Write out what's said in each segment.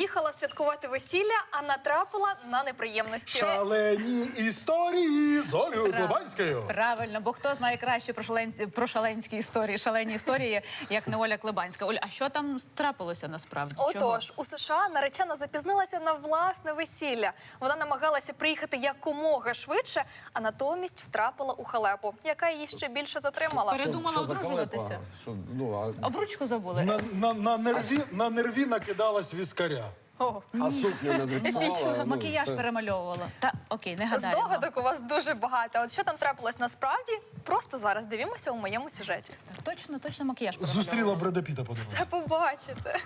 Їхала святкувати весілля, а натрапила на неприємності. Шалені історії з Олею Тлобанською. Правильно, бо хто знає краще про шаленські, про шаленські історії, шалені історії, як не Оля Клебанська. Оль, а що там трапилося насправді? Чого? Отож, у США наречена запізнилася на власне весілля. Вона намагалася приїхати якомога швидше, а натомість втрапила у халепу, яка її ще більше затримала. Передумала Що одружуватися. Що, ну, а, Обручку забули. На, на, на, нерві, на нерві накидалась віскаря. О, а сукню не зіпсувала? ну, Макіяж перемальовувала. Та окей, не гадаю. здогадок у вас дуже багато. От що там трапилось насправді? Просто зараз дивімося у моєму сюжеті. Точно, точно макіяж Зустріла перемальовувала. Бреда Піта по дорозі. Це побачите.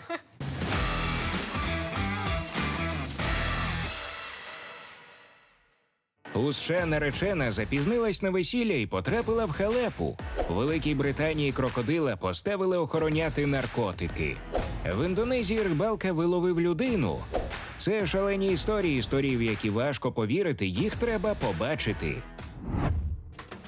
У США наречена запізнилась на весілля і потрапила в халепу. У Великій Британії крокодила поставили охороняти наркотики. В Індонезії рибалка виловив людину. Це шалені історії, історії, в які важко повірити, їх треба побачити.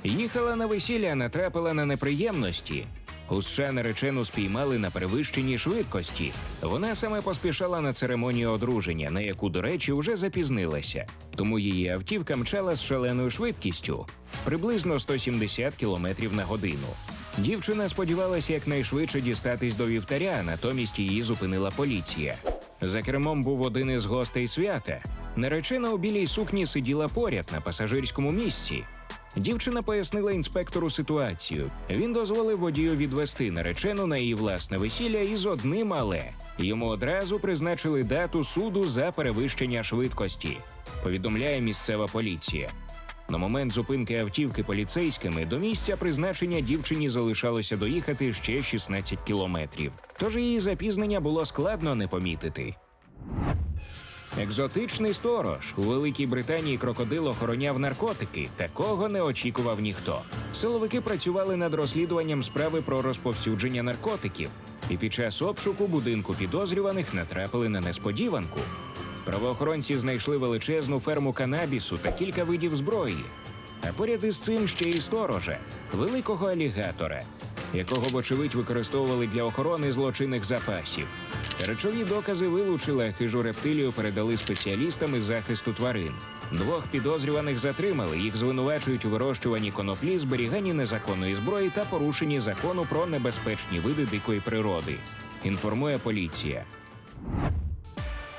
Їхала на весілля, натрапила на неприємності. У США наречену спіймали на перевищенні швидкості. Вона саме поспішала на церемонію одруження, на яку, до речі, вже запізнилася. Тому її автівка мчала з шаленою швидкістю приблизно 170 км на годину. Дівчина сподівалася якнайшвидше дістатись до вівтаря, натомість її зупинила поліція. За кермом був один із гостей свята. Наречена у білій сукні сиділа поряд на пасажирському місці. Дівчина пояснила інспектору ситуацію. Він дозволив водію відвести наречену на її власне весілля із одним але йому одразу призначили дату суду за перевищення швидкості. Повідомляє місцева поліція. На момент зупинки автівки поліцейськими до місця призначення дівчині залишалося доїхати ще 16 кілометрів. Тож її запізнення було складно не помітити. Екзотичний сторож у Великій Британії крокодил охороняв наркотики. Такого не очікував ніхто. Силовики працювали над розслідуванням справи про розповсюдження наркотиків, і під час обшуку будинку підозрюваних натрапили на несподіванку. Правоохоронці знайшли величезну ферму канабісу та кілька видів зброї. А поряд із цим ще й сторожа великого алігатора, якого, вочевидь, використовували для охорони злочинних запасів. Речові докази вилучили, а хижу рептилію передали спеціалістам із захисту тварин. Двох підозрюваних затримали. Їх звинувачують у вирощуванні коноплі, зберіганні незаконної зброї та порушенні закону про небезпечні види дикої природи. Інформує поліція.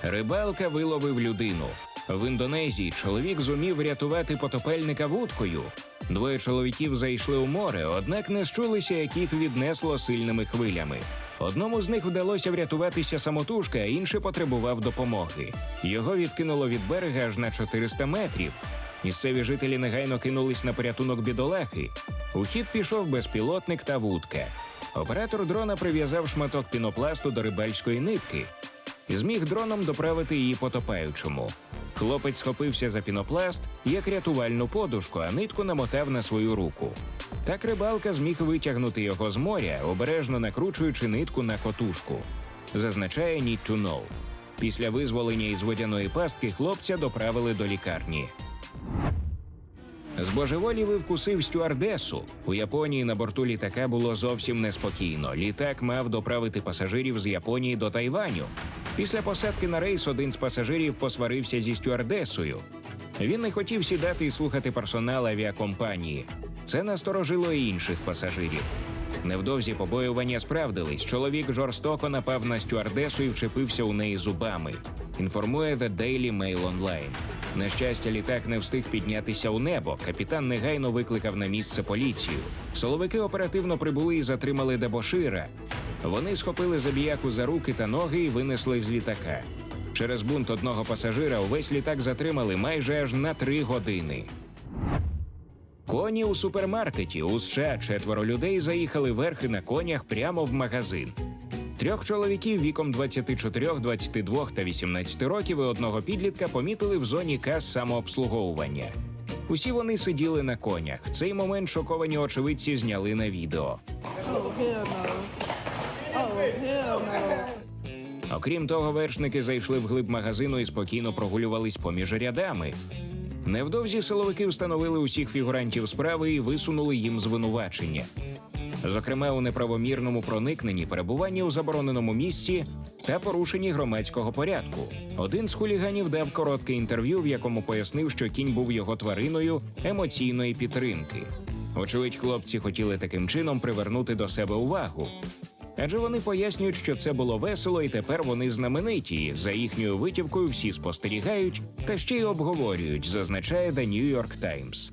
Рибалка виловив людину. В Індонезії чоловік зумів врятувати потопельника вудкою. Двоє чоловіків зайшли у море, однак не щулися, як їх віднесло сильними хвилями. Одному з них вдалося врятуватися самотужки, а інший потребував допомоги. Його відкинуло від берега аж на 400 метрів. Місцеві жителі негайно кинулись на порятунок бідолахи. У хід пішов безпілотник та вудка. Оператор дрона прив'язав шматок пінопласту до рибальської нитки зміг дроном доправити її потопаючому. Хлопець схопився за пінопласт як рятувальну подушку, а нитку намотав на свою руку. Так рибалка зміг витягнути його з моря, обережно накручуючи нитку на котушку. Зазначає Need. Після визволення із водяної пастки хлопця доправили до лікарні. Збожеволів і вкусив стюардесу. У Японії на борту літака було зовсім неспокійно. Літак мав доправити пасажирів з Японії до Тайваню. Після посадки на рейс один з пасажирів посварився зі стюардесою. Він не хотів сідати і слухати персонал авіакомпанії. Це насторожило і інших пасажирів. Невдовзі побоювання справдились. Чоловік жорстоко напав на стюардесу і вчепився у неї зубами. Інформує The Daily Mail Online. На щастя, літак не встиг піднятися у небо. Капітан негайно викликав на місце поліцію. Силовики оперативно прибули і затримали дебошира. Вони схопили забіяку за руки та ноги і винесли з літака. Через бунт одного пасажира увесь літак затримали майже аж на три години. Коні у супермаркеті у США четверо людей заїхали верхи на конях прямо в магазин. Трьох чоловіків віком 24, 22 та 18 років і одного підлітка помітили в зоні кас самообслуговування. Усі вони сиділи на конях. Цей момент шоковані очевидці зняли на відео. Окрім того, вершники зайшли в глиб магазину і спокійно прогулювались поміж рядами. Невдовзі силовики встановили усіх фігурантів справи і висунули їм звинувачення. зокрема у неправомірному проникненні, перебуванні у забороненому місці та порушенні громадського порядку. Один з хуліганів дав коротке інтерв'ю, в якому пояснив, що кінь був його твариною емоційної підтримки. Очевидь, хлопці хотіли таким чином привернути до себе увагу. Адже вони пояснюють, що це було весело, і тепер вони знамениті. За їхньою витівкою всі спостерігають та ще й обговорюють, зазначає The New York Times.